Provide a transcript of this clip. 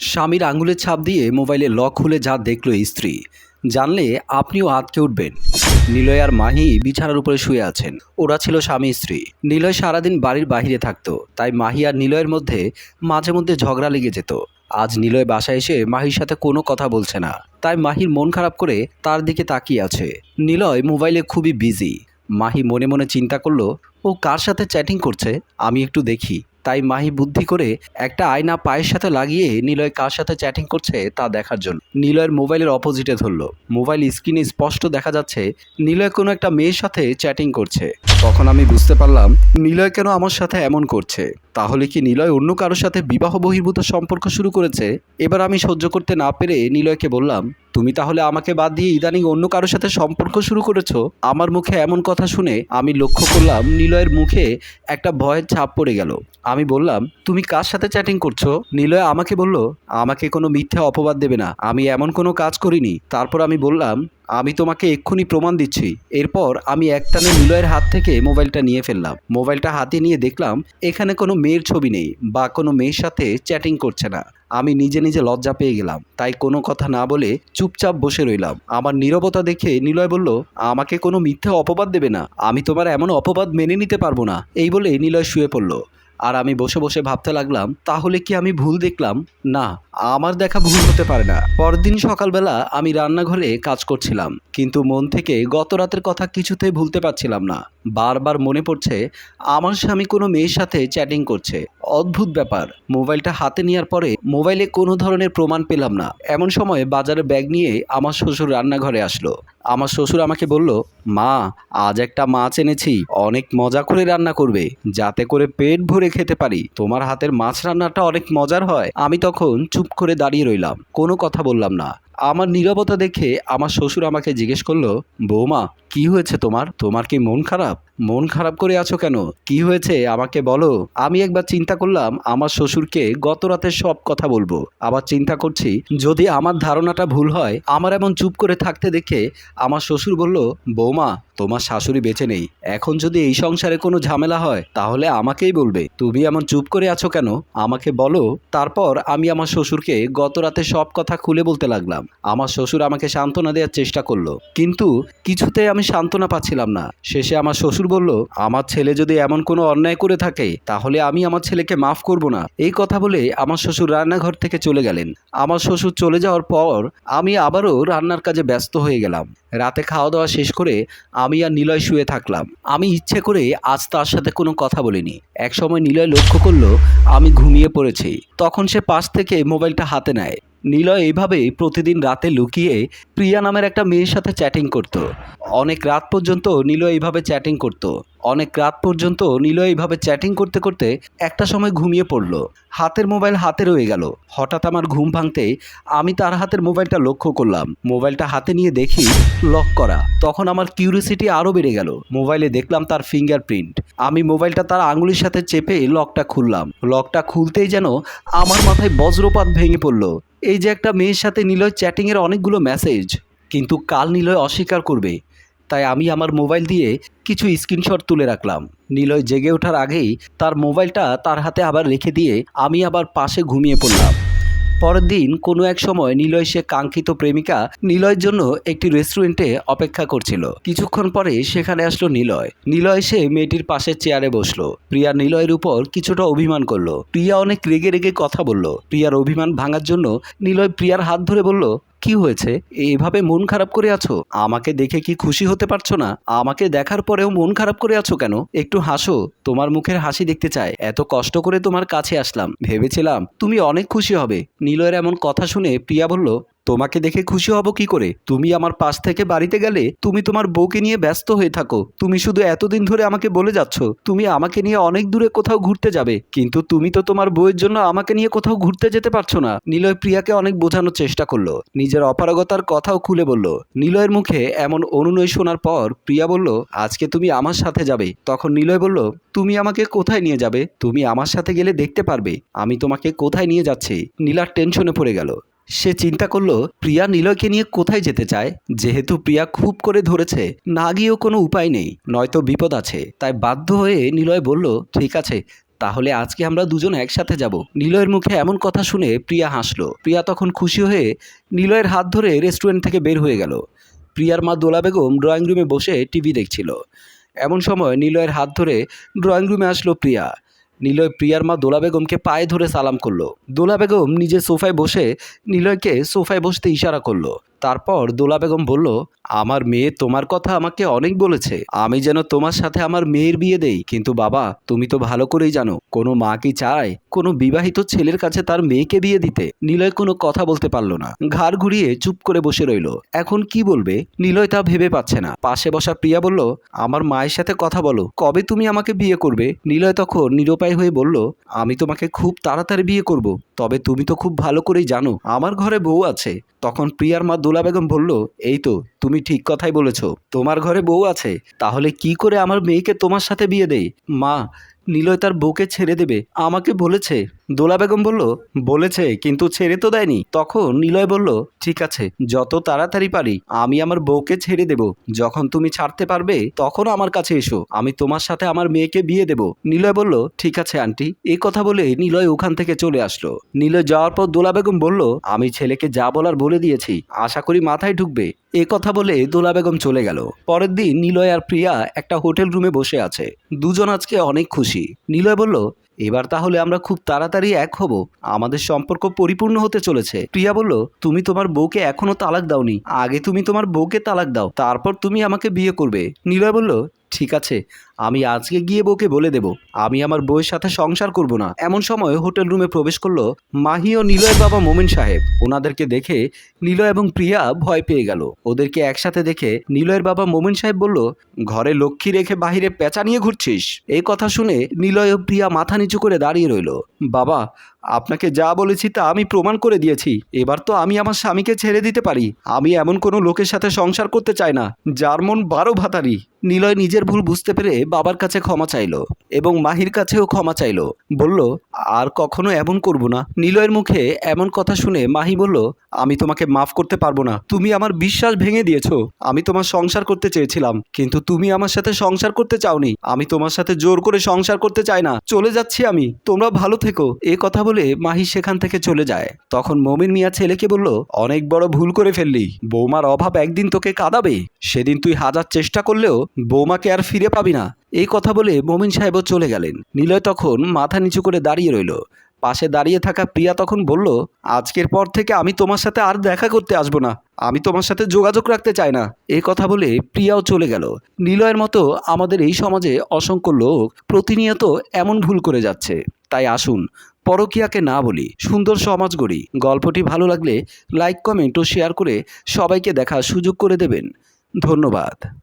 স্বামীর আঙুলের ছাপ দিয়ে মোবাইলে লক খুলে যা দেখল স্ত্রী। জানলে আপনিও আটকে উঠবেন। নিলয় আর মাহি বিছানার উপরে শুয়ে আছেন। ওরা ছিল স্বামী স্ত্রী। নিলয় সারাদিন বাড়ির বাইরে থাকতো, তাই মাহি আর নিলয়ের মধ্যে মাঝে মধ্যে ঝগড়া লেগে যেত। আজ নিলয় বাসায় এসে মাহির সাথে কোনো কথা বলছে না। তাই মাহির মন খারাপ করে তার দিকে তাকিয়ে আছে। নিলয় মোবাইলে খুবই বিজি। মাহি মনে মনে চিন্তা করল, ও কার সাথে চ্যাটিং করছে? আমি একটু দেখি। তাই মাহি বুদ্ধি করে একটা আয়না পায়ের সাথে লাগিয়ে নিলয় কার সাথে চ্যাটিং করছে তা দেখার জন্য। নিলয়ের মোবাইলের অপোজিটে ধরলো। মোবাইল স্ক্রিনে স্পষ্ট দেখা যাচ্ছে, নিলয় কোনো একটা মেয়ের সাথে চ্যাটিং করছে। তখন আমি বুঝতে পারলাম, নিলয় কেন আমার সাথে এমন করছে? তাহলে কি নিলয় অন্য কারোর সাথে বিবাহ বহির্ভূত সম্পর্ক শুরু করেছে? এবার আমি সহ্য করতে না পেরে নিলয়কে বললাম তুমি তাহলে আমাকে বাদ দিয়ে ইদানিং অন্য কারোর সাথে সম্পর্ক শুরু করেছ? আমার মুখে এমন কথা শুনে আমি লক্ষ্য করলাম নিলয়ের মুখে একটা ভয়ের ছাপ পড়ে গেল। আমি বললাম, তুমি কার সাথে চ্যাটিং করছ? নিলয় আমাকে বলল, আমাকে কোনো মিথ্যা অপবাদ দেবে না। আমি এমন কোনো কাজ করিনি। তারপর আমি বললাম আমি তোমাকে এক্ষুনি প্রমাণ দিচ্ছি। এরপর আমি একটানে নিলয়ের হাত থেকে মোবাইলটা নিয়ে ফেললাম। মোবাইলটা হাতে নিয়ে দেখলাম, এখানে কোনো মেয়ের ছবি নেই বা কোনো মেয়ের সাথে চ্যাটিং করছে না। আমি নিজে নিজে লজ্জা পেয়ে গেলাম, তাই কোনো কথা না বলে চুপচাপ বসে রইলাম। আমার নীরবতা দেখে নিলয় বলল, আমাকে কোনো মিথ্যা অপবাদ দেবে না। আমি তোমার এমন অপবাদ মেনে নিতে পারব না। এই বলে নিলয় শুয়ে পড়ল। আর আমি বসে বসে ভাবতে লাগলাম, তাহলে কি আমি ভুল দেখলাম? না, আমার দেখা ভুল হতে পারে না। পরদিন সকালবেলা আমি রান্নাঘরে কাজ করছিলাম, কিন্তু মন থেকে গত রাতের কথা কিছুতেই ভুলতে পারছিলাম না। বারবার মনে পড়ছে, আমার স্বামী কোনো মেয়ের সাথে চ্যাটিং করছে। অদ্ভুত ব্যাপার, মোবাইলটা হাতে নেওয়ার পরে মোবাইলে কোনো ধরনের প্রমাণ পেলাম না। এমন সময় বাজারে ব্যাগ নিয়ে আমার শ্বশুর রান্নাঘরে আসলো। আমার শ্বশুর আমাকে বলল, মা, আজ একটা মাছ এনেছি, অনেক মজা করে রান্না করবে, যাতে করে পেট ভরে খেতে পারি। তোমার হাতের মাছ রান্নাটা অনেক মজার হয়। আমি তখন চুপ করে দাঁড়িয়ে রইলাম, কোনো কথা বললাম না। আমার নিরবতা দেখে আমার শ্বশুর আমাকে জিজ্ঞেস করল, বৌমা কি হয়েছে তোমার? তোমার কি মন খারাপ? মন খারাপ করে আছো কেন? কি হয়েছে? আমাকে বলো। আমি একবার চিন্তা করলাম, আমার শ্বশুরকে গত রাতে সব কথা বলব। আবার চিন্তা করছি, যদি আমার ধারণাটা ভুল হয়, আমার এমন চুপ করে থাকতে দেখে আমার শ্বশুর বলল, বৌমা, তোমার শাশুড়ি বেঁচে নেই। এখন যদি এই সংসারে কোনো ঝামেলা হয়, তাহলে আমাকেই বলবে। তুমি এমন চুপ করে আছো কেন? আমাকে বলো। তারপর আমি আমার শ্বশুরকে গত রাতে সব কথা খুলে বলতে লাগলাম। আমার শ্বশুর আমাকে সান্ত্বনা দেওয়ার চেষ্টা করল। কিন্তু কিছুতে আমি সান্ত্বনা পাচ্ছিলাম না। শেষে আমার শ্বশুর বলল, আমার ছেলে যদি এমন কোনো অন্যায় করে থাকে, তাহলে আমি আমার ছেলেকে মাফ করব না। এই কথা বলে আমার শ্বশুর রান্নাঘর থেকে চলে গেলেন। আমার শ্বশুর চলে যাওয়ার পর আমি আবারও রান্নার কাজে ব্যস্ত হয়ে গেলাম। রাতে খাওয়া দাওয়া শেষ করে আমি আর নিলয় শুয়ে থাকলাম। আমি ইচ্ছে করে আজ তার সাথে কোনো কথা বলিনি। একসময় নিলয় লক্ষ্য করল, আমি ঘুমিয়ে পড়েছি। তখন সে পাশ থেকে মোবাইলটা হাতে নেয়। নিলয় এইভাবেই প্রতিদিন রাতে লুকিয়ে প্রিয়া নামের একটা মেয়ের সাথে চ্যাটিং করত। অনেক রাত পর্যন্ত নিলয় এইভাবে চ্যাটিং করত। অনেক রাত পর্যন্ত নিলয় এইভাবে চ্যাটিং করতে করতে একটা সময় ঘুমিয়ে পড়ল। হাতের মোবাইল হাতে রয়ে গেল। হঠাৎ আমার ঘুম ভাঙতে আমি তার হাতের মোবাইলটা লক্ষ্য করলাম। মোবাইলটা হাতে নিয়ে দেখি লক করা। তখন আমার কিউরিসিটি আরও বেড়ে গেল। মোবাইলে দেখলাম তার ফিঙ্গারপ্রিন্ট। আমি মোবাইলটা তার আঙুলির সাথে চেপে লকটা খুললাম। লকটা খুলতেই যেন আমার মাথায় বজ্রপাত ভেঙে পড়ল। এই যে একটা মেয়ের সাথে নিলয় চ্যাটিংয়ের অনেকগুলো মেসেজ কিন্তু কাল নিলয় অস্বীকার করবে। তাই আমি আমার মোবাইল দিয়ে কিছু স্ক্রিনশট তুলে রাখলাম। নিলয় জেগে ওঠার আগেই তার মোবাইলটা তার হাতে আবার রেখে দিয়ে আমি আবার পাশে ঘুমিয়ে পড়লাম। পরের দিন কোনো এক সময় নিলয় সে কাঙ্ক্ষিত প্রেমিকা নিলয়ের জন্য একটি রেস্টুরেন্টে অপেক্ষা করছিল। কিছুক্ষণ পরে সেখানে আসলো নিলয়। নিলয় এসে মেয়েটির পাশের চেয়ারে বসল। প্রিয়া নিলয়ের উপর কিছুটা অভিমান করল। প্রিয়া অনেক রেগে রেগে কথা বলল। প্রিয়ার অভিমান ভাঙার জন্য নিলয় প্রিয়ার হাত ধরে বলল কি হয়েছে? এভাবে মন খারাপ করে আছো? আমাকে দেখে কি খুশি হতে পারছ না? আমাকে দেখার পরেও মন খারাপ করে আছো কেন? একটু হাসো, তোমার মুখের হাসি দেখতে চায়। এত কষ্ট করে তোমার কাছে আসলাম। ভেবেছিলাম, তুমি অনেক খুশি হবে। নীলয়ের এমন কথা শুনে প্রিয়া বলল তোমাকে দেখে খুশি হব কি করে? তুমি আমার পাশ থেকে বাড়িতে গেলে তুমি তোমার বউকে নিয়ে ব্যস্ত হয়ে থাকো। তুমি শুধু এতদিন ধরে আমাকে বলে যাচ্ছ, তুমি আমাকে নিয়ে অনেক দূরে কোথাও ঘুরতে যাবে। কিন্তু তুমি তো তোমার বউয়ের জন্য আমাকে নিয়ে কোথাও ঘুরতে যেতে পারছ না। নিলয় প্রিয়াকে অনেক বোঝানোর চেষ্টা করল। নিজের অপারগতার কথাও খুলে বলল। নিলয়ের মুখে এমন অনুনয় শোনার পর প্রিয়া বলল, আজকে তুমি আমার সাথে যাবে। তখন নিলয় বলল, তুমি আমাকে কোথায় নিয়ে যাবে? তুমি আমার সাথে গেলে দেখতে পারবে। আমি তোমাকে কোথায় নিয়ে যাচ্ছি? নীলার টেনশনে পড়ে গেল। সে চিন্তা করল, প্রিয়া নিলয়কে নিয়ে কোথায় যেতে চায়? যেহেতু প্রিয়া খুব করে ধরেছে, না গিয়েও কোনো উপায় নেই। নয়তো বিপদ আছে। তাই বাধ্য হয়ে নিলয় বলল, ঠিক আছে, তাহলে আজকে আমরা দুজন একসাথে যাব। নিলয়ের মুখে এমন কথা শুনে প্রিয়া হাসলো। প্রিয়া তখন খুশি হয়ে নিলয়ের হাত ধরে রেস্টুরেন্ট থেকে বের হয়ে গেল। প্রিয়ার মা দোলা বেগম ড্রয়িং রুমে বসে টিভি দেখছিল। এমন সময় নিলয়ের হাত ধরে ড্রয়িং রুমে আসলো প্রিয়া। নিলয় প্রিয়ার মা দোলা বেগমকে পায়ে ধরে সালাম করল। দোলা বেগম নিজের সোফায় বসে নিলয়কে সোফায় বসতে ইশারা করল। তারপর দোলা বেগম বলল, আমার মেয়ে তোমার কথা আমাকে অনেক বলেছে। আমি যেন তোমার সাথে আমার মেয়ের বিয়ে দেই। কিন্তু বাবা, তুমি তো ভালো করেই জানো, কোনো মা কি চায় কোনো বিবাহিত ছেলের কাছে তার মেয়েকে বিয়ে দিতে? নিলয় কোনো কথা বলতে পারল না। ঘাড় ঘুরিয়ে চুপ করে বসে রইল। এখন কি বলবে? নিলয় তা ভেবে পাচ্ছে না। পাশে বসা প্রিয়া বলল, আমার মায়ের সাথে কথা বলো। কবে তুমি আমাকে বিয়ে করবে? নিলয় তখন নিরুপায় হয়ে বলল, আমি তোমাকে খুব তাড়াতাড়ি বিয়ে করব। তবে তুমি তো খুব ভালো করেই জানো, আমার ঘরে বউ আছে। তখন প্রিয়ার মা দোলা বেগম বলল, এই তো, তুমি ঠিক কথাই বলেছ। তোমার ঘরে বউ আছে, তাহলে কি করে আমার মেয়েকে তোমার সাথে বিয়ে দেই? মা নিলয় তার বউকে ছেড়ে দেবে। আমাকে বলেছে। দোলা বেগম বলল, বলেছে, কিন্তু ছেড়ে তো দেয়নি। তখন নিলয় বলল, ঠিক আছে, যত তাড়াতাড়ি পারি, আমি আমার বউকে ছেড়ে দেব। যখন তুমি ছাড়তে পারবে, তখন আমার কাছে এসো। আমি তোমার সাথে আমার মেয়েকে বিয়ে দেব। নিলয় বলল, ঠিক আছে, আন্টি। এই কথা বলে নিলয় ওখান থেকে চলে আসলো। নিলয় যাওয়ার পর দোলা বেগম বলল, আমি ছেলেকে যা বলার বলে দিয়েছি। আশা করি মাথায় ঢুকবে। এ কথা বলে দোলা বেগম চলে গেল। পরের দিন নিলয় আর প্রিয়া একটা হোটেল রুমে বসে আছে। দুজন আজকে অনেক খুশি। নিলয় বলল, এবার তাহলে আমরা খুব তাড়াতাড়ি এক হব। আমাদের সম্পর্ক পরিপূর্ণ হতে চলেছে। প্রিয়া বলল, তুমি তোমার বউকে এখনও তালাক দাওনি। আগে তুমি তোমার বউকে তালাক দাও। তারপর তুমি আমাকে বিয়ে করবে। নিলয় বলল ঠিক আছে, আমি আজকে গিয়ে বউকে বলে দেব, আমি আমার বউয়ের সাথে সংসার করব না। এমন সময় হোটেল রুমে প্রবেশ করল মাহি ও নিলয়ের বাবা মোমিন সাহেব। ওনাদেরকে দেখে নিলয় এবং প্রিয়া ভয় পেয়ে গেল। ওদেরকে একসাথে দেখে নিলয়ের বাবা মোমিন সাহেব বলল, ঘরে লক্ষ্মী রেখে বাহিরে পেঁচা নিয়ে ঘুরছিস? এই কথা শুনে নিলয় ও প্রিয়া মাথা নিচু করে দাঁড়িয়ে রইল। বাবা, আপনাকে যা বলেছি তা আমি প্রমাণ করে দিয়েছি। এবার তো আমি আমার স্বামীকে ছেড়ে দিতে পারি। আমি এমন কোনো লোকের সাথে সংসার করতে চাই না, যার মন বারো ভাতারি। নিলয় নিজের ভুল বুঝতে পেরে বাবার কাছে ক্ষমা চাইলো এবং মাহির কাছেও ক্ষমা চাইলো। বলল, আর কখনো এমন করব না। নিলয়ের মুখে এমন কথা শুনে মাহি বলল, আমি তোমাকে মাফ করতে পারব না। তুমি আমার বিশ্বাস ভেঙে দিয়েছ। আমি তোমার সংসার করতে চেয়েছিলাম, কিন্তু তুমি আমার সাথে সংসার করতে চাওনি। আমি তোমার সাথে জোর করে সংসার করতে চাই না। চলে যাচ্ছি আমি। তোমরা ভালো থেকো। এ কথা বলে মাহি সেখান থেকে চলে যায়। তখন মমিন মিয়া ছেলেকে বলল, অনেক বড় ভুল করে ফেললি। বৌমার অভাব একদিন তোকে কাঁদাবে। সেদিন তুই হাজার চেষ্টা করলেও বৌমাকে আর ফিরে পাবি না। এই কথা বলে মমিন সাহেবও চলে গেলেন। নিলয় তখন মাথা নিচু করে দাঁড়িয়ে রইল। পাশে দাঁড়িয়ে থাকা প্রিয়া তখন বলল, আজকের পর থেকে আমি তোমার সাথে আর দেখা করতে আসব না। আমি তোমার সাথে যোগাযোগ রাখতে চাই না। এ কথা বলে প্রিয়াও চলে গেল। নিলয়ের মতো আমাদের এই সমাজে অসংখ্য লোক প্রতিনিয়ত এমন ভুল করে যাচ্ছে। তাই আসুন, পরকিয়াকে না বলি, সুন্দর সমাজ গড়ি। গল্পটি ভালো লাগলে লাইক, কমেন্ট ও শেয়ার করে সবাইকে দেখার সুযোগ করে দেবেন। ধন্যবাদ।